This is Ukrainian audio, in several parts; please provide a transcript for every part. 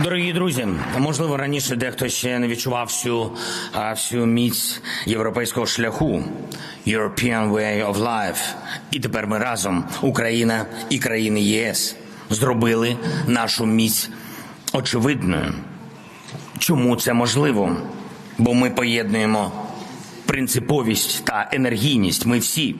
Дорогі друзі, можливо, раніше дехто ще не відчував всю, всю міць європейського шляху European Way of Life. І тепер ми разом, Україна і країни ЄС, зробили нашу міць очевидною. Чому це можливо? Бо ми поєднуємо принциповість та енергійність. Ми всі.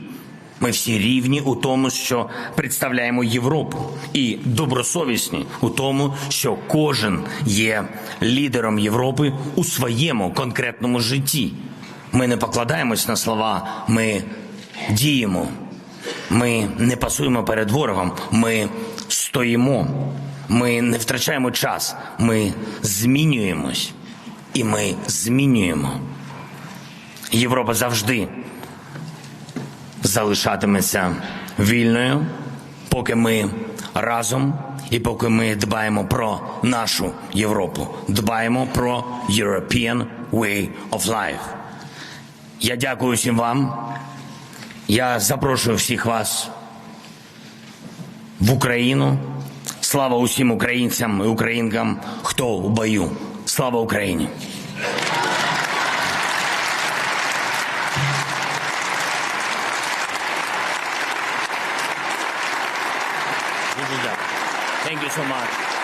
Ми всі рівні у тому, що представляємо Європу, і добросовісні у тому, що кожен є лідером Європи у своєму конкретному житті. Ми не покладаємось на слова, ми діємо. Ми не пасуємо перед ворогом, ми стоїмо, ми не втрачаємо час, ми змінюємось і ми змінюємо. Європа завжди залишатиметься вільною, поки ми разом і поки ми дбаємо про нашу Європу, дбаємо про European Way of Life. Я дякую всім вам. Я запрошую всіх вас в Україну. Слава усім українцям і українкам, хто у бою. Слава Україні! Thank you so much.